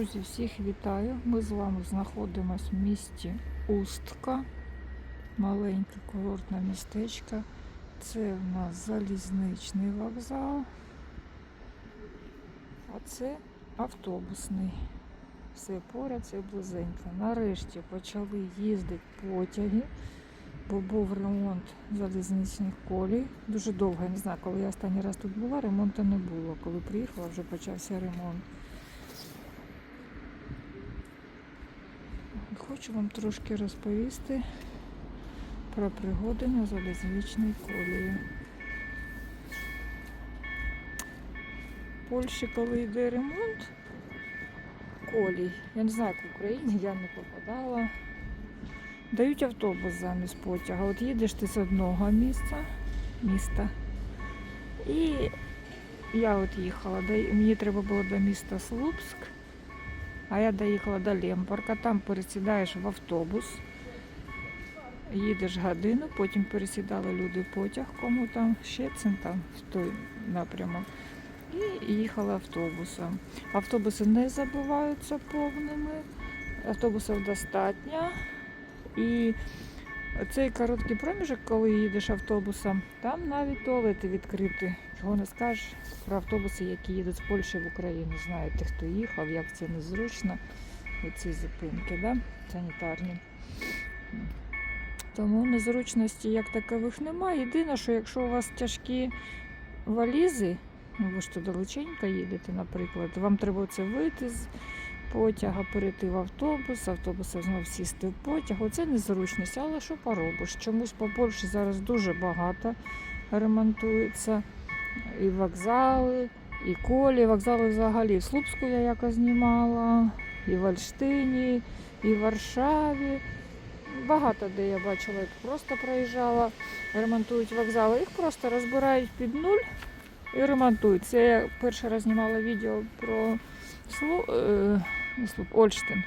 Друзі, всіх вітаю. Ми з вами знаходимося в місті Устка, маленьке курортне містечко. Це в нас залізничний вокзал, а це автобусний. Все поряд, це близенько. Нарешті почали їздити потяги, бо був ремонт залізничних колій. Дуже довго, я не знаю, коли я останній раз тут була, ремонту не було. Коли приїхала, вже почався ремонт. Хочу вам трошки розповісти про пригоди на залізничній колії. В Польщі, коли йде ремонт колій, я не знаю, як в Україні, я не попадала. Дають автобус замість потяга. От їдеш ти з одного місця, міста. І я от їхала. Мені треба було до міста Слупськ. А я доїхала до Лемпорка, там пересідаєш в автобус, їдеш годину, потім пересідали люди потяг, кому там Щецин, там в той напрямок. І їхали автобусом. Автобуси не забуваються повними, автобусів достатньо. І цей короткий проміжок, коли їдеш автобусом, там навіть туалети відкриті. Чого не скажеш про автобуси, які їдуть з Польщі в Україну. Знаєте, хто їхав, як це незручно, оці зупинки, да? санітарні. Тому незручності як такових немає. Єдине, що якщо у вас тяжкі валізи, ну ви ж то далеченько їдете, наприклад, вам треба це вийти з потяга, перейти в автобус, автобуса знову сісти в потяг. Оце незручність, але що поробиш? Чомусь по Польщі зараз дуже багато ремонтується. І вокзали, і колі. Вокзали взагалі в Слупську я якось знімала, і в Альштині, і в Варшаві. Багато де я бачила, як просто проїжджала, ремонтують вокзали. Їх просто розбирають під нуль і ремонтують. Це я перший раз знімала відео про Слу... е, Ольштин,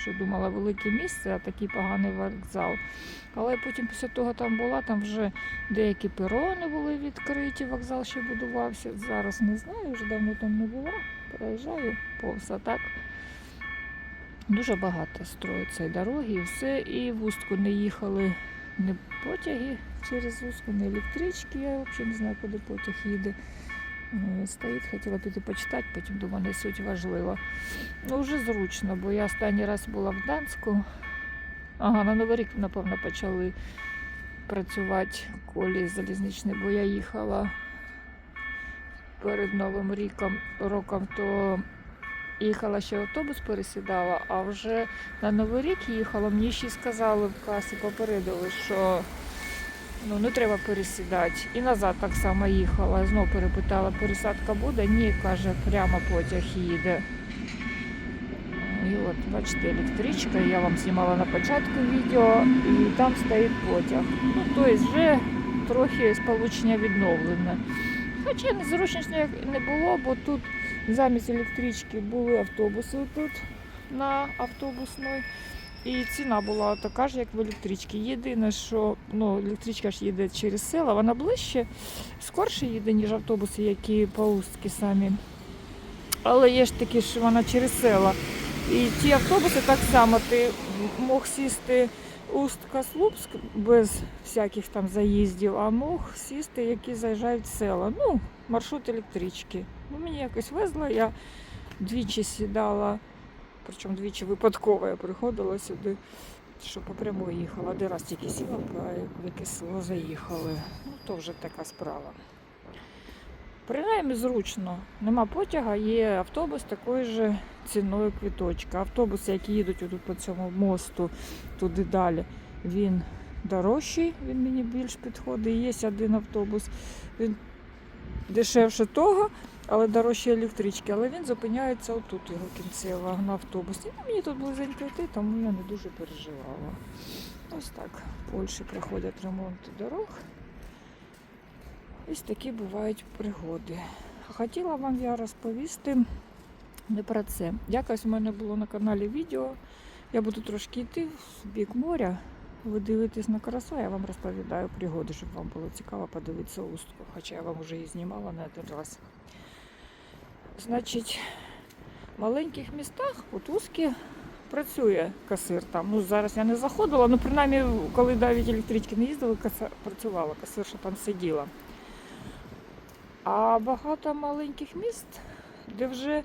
що думала велике місце, а такий поганий вокзал. Але потім після того там була, там вже деякі перони були відкриті, вокзал ще будувався. Зараз не знаю, вже давно там не була. Проїжджаю повз, а так дуже багато строїться і дороги, і все. І в Устку не їхали не потяги через Устку, не електрички. Я взагалі не знаю, куди потяг їде. Він Стоїть, хотіла піти почитати, потім думаю, не суть важливо. Ну, вже зручно, бо я останній раз була в Данську. Ага, на Новий рік, напевно, почали працювати колії залізничні, бо я їхала перед Новим ріком, роком, то їхала ще автобус пересідала, а вже на Новий рік їхала, мені ще сказали в касі, попередили, що ну, не треба пересідати. І назад так само їхала. Знову перепитала, пересадка буде? Ні, каже, прямо потяг їде. І от, бачите, електричка, я вам знімала на початку відео, і там стоїть потяг. Ну, тобто вже трохи сполучення відновлене. Хоча незручності не було, бо тут замість електрички були автобуси тут на автобусної. І ціна була така ж, як в електричці. Єдине, що ну, електричка ж їде через села, вона ближче, скорше їде, ніж автобуси, які по устки самі. Але є ж такі, що вона через села. І ті автобуси так само ти мог сісти устка Слупськ без всяких там заїздів, а мог сісти, які заїжджають в села. Ну, маршрут електрички. Ну, мені якось везло, я двічі сідала, причому двічі випадково я приходила сюди, що по прямой їхала. Один раз тільки сіла, а в якесь село заїхали. Ну, то вже така справа. Принаймні зручно. Нема потяга, є автобус такої ж ціною квіточка. Автобуси, які їдуть отут по цьому мосту, туди далі, він дорожчий, він мені більш підходить. Є один автобус, він дешевше того, але дорожче електрички. Але він зупиняється отут, його кінцева на автобусі. Ну, мені тут близенько йти, тому я не дуже переживала. Ось так. В Польщі проходять ремонти дорог. Ось такі бувають пригоди. Хотіла вам я розповісти не про це. Якось у мене було на каналі відео. Я буду трошки йти в бік моря. Ви дивитесь на красу, я вам розповідаю пригоди, щоб вам було цікаво подивитися устку, хоча я вам вже її знімала на один раз. Значить, маленьких містах, от узкі, працює касир там. Ну, зараз я не заходила, ну принаймні, коли навіть електрички не їздили, каса працювала, касирша там сиділа. А багато маленьких міст, де вже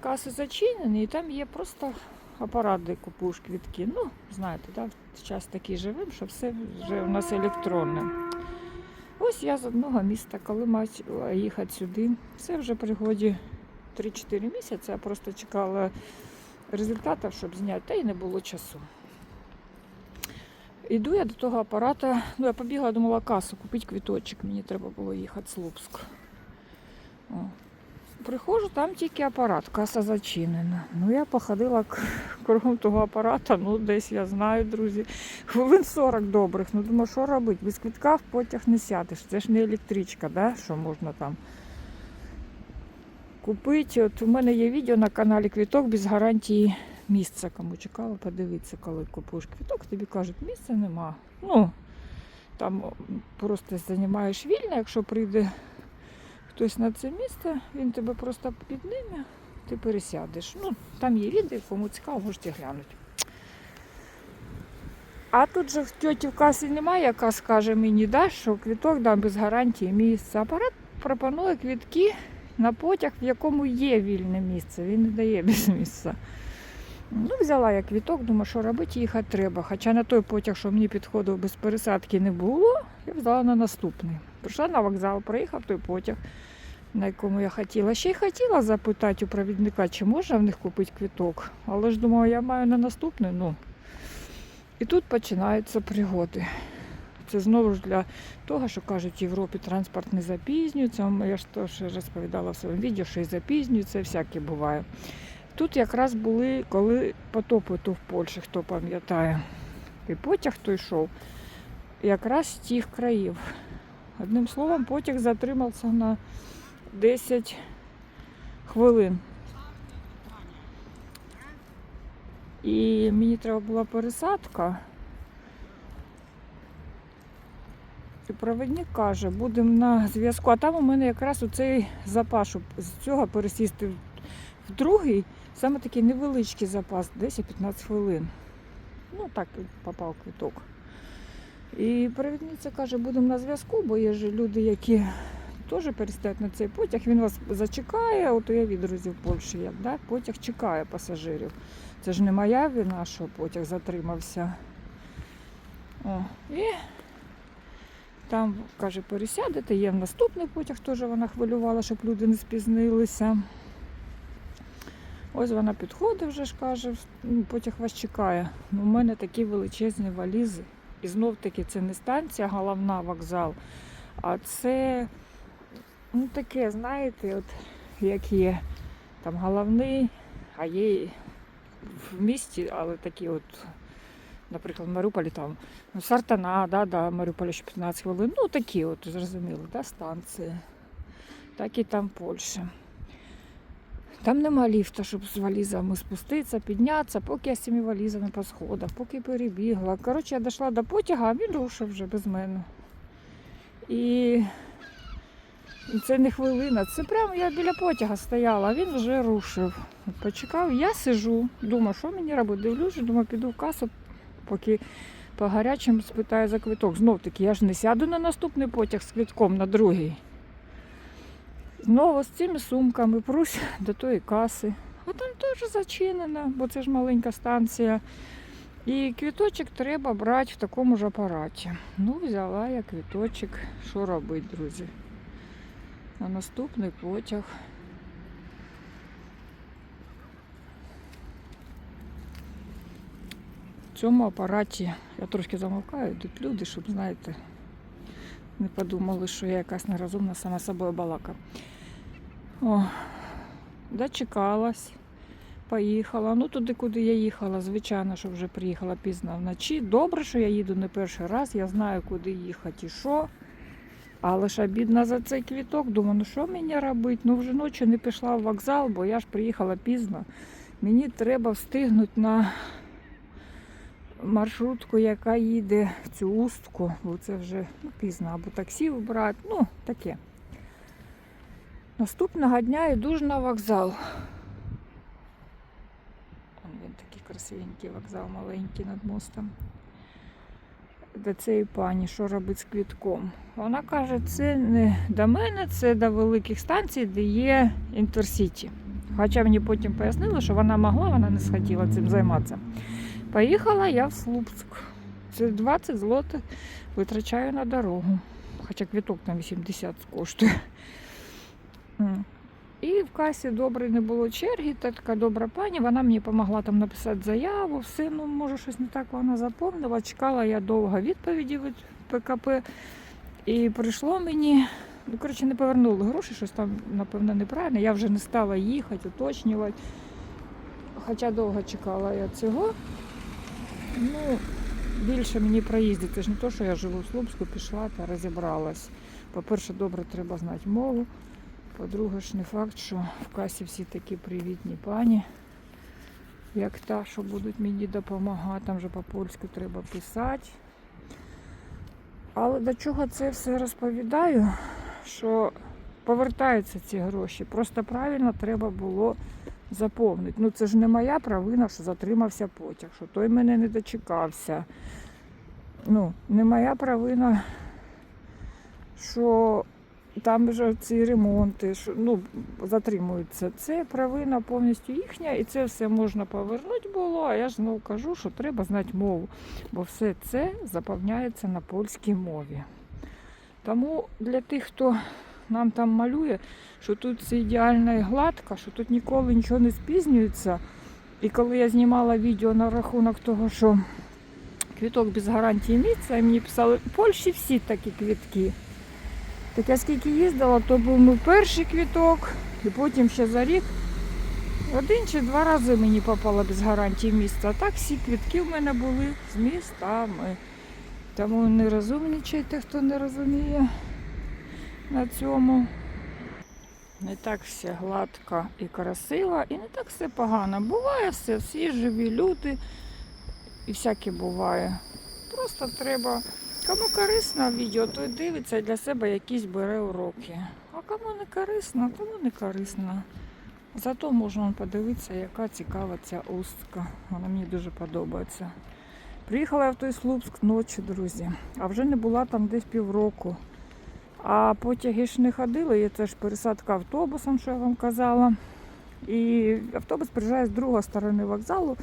каси зачинені, і там є просто апарат, де купуєш квітки. Ну, знаєте, да, час такий живим, що все вже у нас електронне. Ось я з одного міста, коли мала їхати сюди, все вже при годі 3-4 місяці, я просто чекала результатів, щоб зняти, та й не було часу. Іду я до того апарата, ну я побігла, думала касу, купити квіточок, мені треба було їхати з Луцьк. О. Приходжу, там тільки апарат, каса зачинена. Ну я походила кругом того апарата, ну десь я знаю, друзі, хвилин 40 добрих. Ну думаю, що робити? Без квітка в потяг не сядеш. Це ж не електричка, да? що можна там купити. От у мене є відео на каналі Квіток без гарантії місця. Кому цікаво, подивитися, коли купуєш квіток, тобі кажуть, місця нема. Ну, там просто займаєш вільно, якщо прийде хтось на це місце, він тебе просто підніме, ти пересядеш. Ну, там є відео, кому цікаво, можете глянути. А тут же в тьоті в касі немає, яка скаже мені, да, що квіток дам без гарантії місця. Апарат пропонує квітки на потяг, в якому є вільне місце. Він не дає без місця. Ну, взяла я квіток, думаю, що робити, їхати треба. Хоча на той потяг, що мені підходив без пересадки, не було, я взяла на наступний. Прийшла на вокзал, проїхав той потяг, на якому я хотіла. Ще й хотіла запитати у провідника, чи можна в них купити квіток. Але ж думала, я маю на наступний. Ну. І тут починаються пригоди. Це знову ж для того, що кажуть, в Європі транспорт не запізнюється. Я ж теж розповідала в своєму відео, що і запізнюється, всяке буває. Тут якраз були, коли потопи то в Польщі, хто пам'ятає. І потяг той йшов якраз з тих країв. Одним словом, потяг затримався на 10 хвилин. І мені треба була пересадка. І провідник каже, будемо на зв'язку. А там у мене якраз оцей запас, щоб з цього пересісти в- другий, саме такий невеличкий запас, 10-15 хвилин. Ну так попав квиток. І провідниця каже, будемо на зв'язку, бо є ж люди, які теж перестають на цей потяг. Він вас зачекає, от уявіть, друзі, в Польщі як, да? потяг чекає пасажирів. Це ж не моя вина, що потяг затримався. О, і там, каже, пересядете, є наступний потяг, теж вона хвилювала, щоб люди не спізнилися. Ось вона підходить вже ж каже, потяг вас чекає. Ну, У мене такі величезні валізи. І знов таки це не станція, головна вокзал, а це ну, таке, знаєте, от як є там головний, а є в місті, але такі от, наприклад, в Маріуполі там ну, Сартана, да, да, Маріуполі ще 15 хвилин. Ну такі от, зрозуміло, да, станції. Так і там Польща. Там нема ліфта, щоб з валізами спуститися, піднятися, поки я з цими валізами по сходах, поки перебігла. Коротше, я дійшла до потяга, а він рушив вже без мене. І, це не хвилина, це прямо я біля потяга стояла, а він вже рушив. Почекав, я сижу, думаю, що мені робити? Дивлюся, думаю, піду в касу, поки по гарячим спитаю за квиток. Знов таки, я ж не сяду на наступний потяг з квитком на другий. Знову з цими сумками прусь до тої каси. А там теж зачинено, бо це ж маленька станція. І квіточок треба брати в такому ж апараті. Ну, взяла я квіточок. Що робити, друзі? На наступний потяг. В цьому апараті я трошки замовкаю, йдуть люди, щоб, знаєте, не подумали, що я якась нерозумна сама собою балака. О, дочекалась, поїхала. Ну туди, куди я їхала, звичайно, що вже приїхала пізно вночі. Добре, що я їду не перший раз, я знаю, куди їхати і що. Але ж обідно за цей квіток. Думаю, ну що мені робити? Ну вже ночі не пішла в вокзал, бо я ж приїхала пізно. Мені треба встигнути на маршрутку, яка їде в цю устку, бо це вже пізно, або таксі вибрати, ну таке. Наступного дня йду ж на вокзал. Вон він такий красивенький вокзал маленький над мостом. До цієї пані, що робить з квітком. Вона каже, це не до мене, це до великих станцій, де є інтерсіті. Хоча мені потім пояснили, що вона могла, вона не схотіла цим займатися. Поїхала я в Слупськ. Це 20 злотих витрачаю на дорогу. Хоча квіток там 80 коштує. І в касі добре не було черги, та така добра пані, вона мені допомогла там написати заяву, все, ну може щось не так вона заповнила. Чекала я довго відповіді від ПКП. І прийшло мені, ну коротше, не повернули гроші, щось там, напевно, неправильно. Я вже не стала їхати, уточнювати. Хоча довго чекала я цього. Ну, більше мені проїздити. Це ж не то, що я живу в Слупську, пішла та розібралась. По-перше, добре треба знати мову. По-друге, ж не факт, що в касі всі такі привітні пані, як та, що будуть мені допомагати. Там вже по-польську треба писати. Але до чого це все розповідаю? Що повертаються ці гроші. Просто правильно треба було заповнити. Ну це ж не моя провина, що затримався потяг, що той мене не дочекався. Ну, не моя провина, що там вже ці ремонти, що, ну, затримуються. Це провина повністю їхня, і це все можна повернути було. А я ж знову кажу, що треба знати мову, бо все це заповняється на польській мові. Тому для тих, хто нам там малює, що тут все ідеально і гладко, що тут ніколи нічого не спізнюється. І коли я знімала відео на рахунок того, що квіток без гарантії місця, і мені писали, в Польщі всі такі квітки. Так я скільки їздила, то був мій перший квіток, і потім ще за рік один чи два рази мені попало без гарантії місця. А так всі квітки в мене були з містами. Тому не розумнічайте, хто не розуміє на цьому. Не так все гладко і красиво, і не так все погано. Буває все, всі живі люди, і всяке буває. Просто треба, кому корисно відео, той дивиться і для себе якісь бере уроки. А кому не корисно, тому не корисно. Зато можна подивитися, яка цікава ця устка. Вона мені дуже подобається. Приїхала я в той Слупськ ночі, друзі, а вже не була там десь півроку. А потяги ж не ходили, і це ж пересадка автобусом, що я вам казала. І автобус приїжджає з другої сторони вокзалу,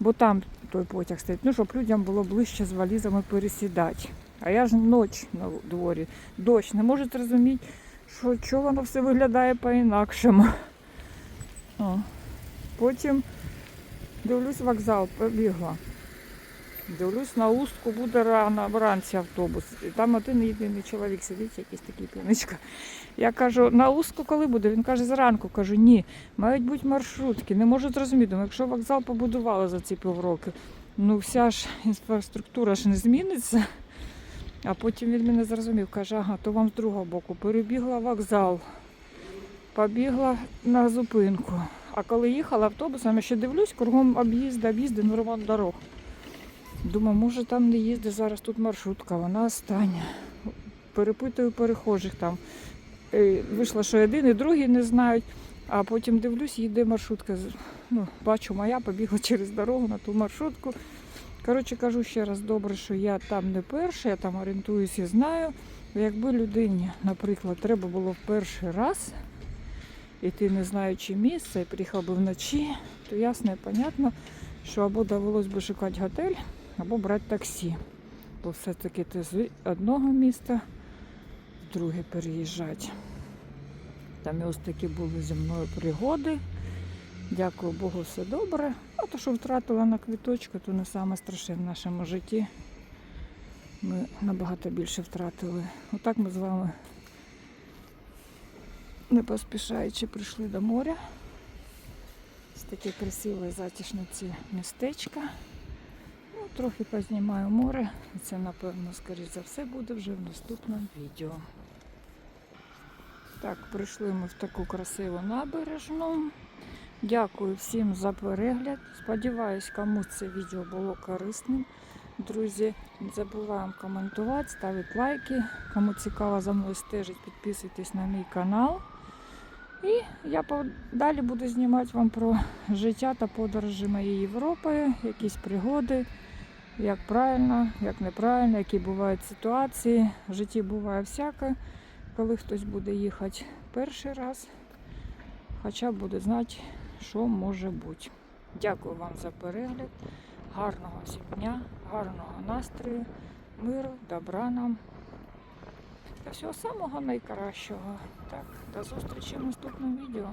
бо там той потяг стоїть, ну, щоб людям було ближче з валізами пересідати. А я ж ніч на дворі, дощ, не можуть зрозуміти, що чого воно все виглядає по-інакшому. Потім дивлюсь, вокзал побігла. Дивлюсь, на устку буде рано вранці автобус. І там один єдиний чоловік сидить, якийсь такий піночка. Я кажу, на устку коли буде? Він каже, зранку. Кажу, ні, мають бути маршрутки. Не можу зрозуміти. Думаю, якщо вокзал побудували за ці півроки, ну вся ж інфраструктура ж не зміниться. А потім він мене зрозумів, каже, ага, то вам з другого боку. Перебігла вокзал, побігла на зупинку. А коли їхала автобусом, я ще дивлюсь, кругом об'їзди, об'їзди, ну ремонт дорог. Думаю, може там не їздить зараз тут маршрутка, вона остання. Перепитую перехожих там. Е, Вийшло, що один і другий не знають, а потім дивлюсь, їде маршрутка. Ну, бачу, моя побігла через дорогу на ту маршрутку. Коротше, кажу ще раз добре, що я там не перша, я там орієнтуюсь і знаю. Якби людині, наприклад, треба було в перший раз іти, не знаючи місце, і приїхав би вночі, то ясно і понятно, що або довелось би шукати готель, або брати таксі. Бо все-таки ти з одного міста в друге переїжджати. Там і ось такі були зі мною пригоди. Дякую Богу, все добре. А то, що втратила на квіточку, то не саме страшне в нашому житті. Ми набагато більше втратили. Отак ми з вами, не поспішаючи, прийшли до моря. Ось таке красиве і затишне ці містечка. Трохи познімаю море. І це, напевно, скоріш за все, буде вже в наступному відео. Так, прийшли ми в таку красиву набережну. Дякую всім за перегляд. Сподіваюсь, комусь це відео було корисним. Друзі, не забуваємо коментувати, ставити лайки. Кому цікаво за мною стежить, підписуйтесь на мій канал. І я далі буду знімати вам про життя та подорожі моєї Європи, якісь пригоди, як правильно, як неправильно, які бувають ситуації. В житті буває всяке, коли хтось буде їхати перший раз, хоча буде знати, що може бути. Дякую вам за перегляд. Гарного всім дня, гарного настрою, миру, добра нам. Та всього самого найкращого. Так, до зустрічі в наступному відео.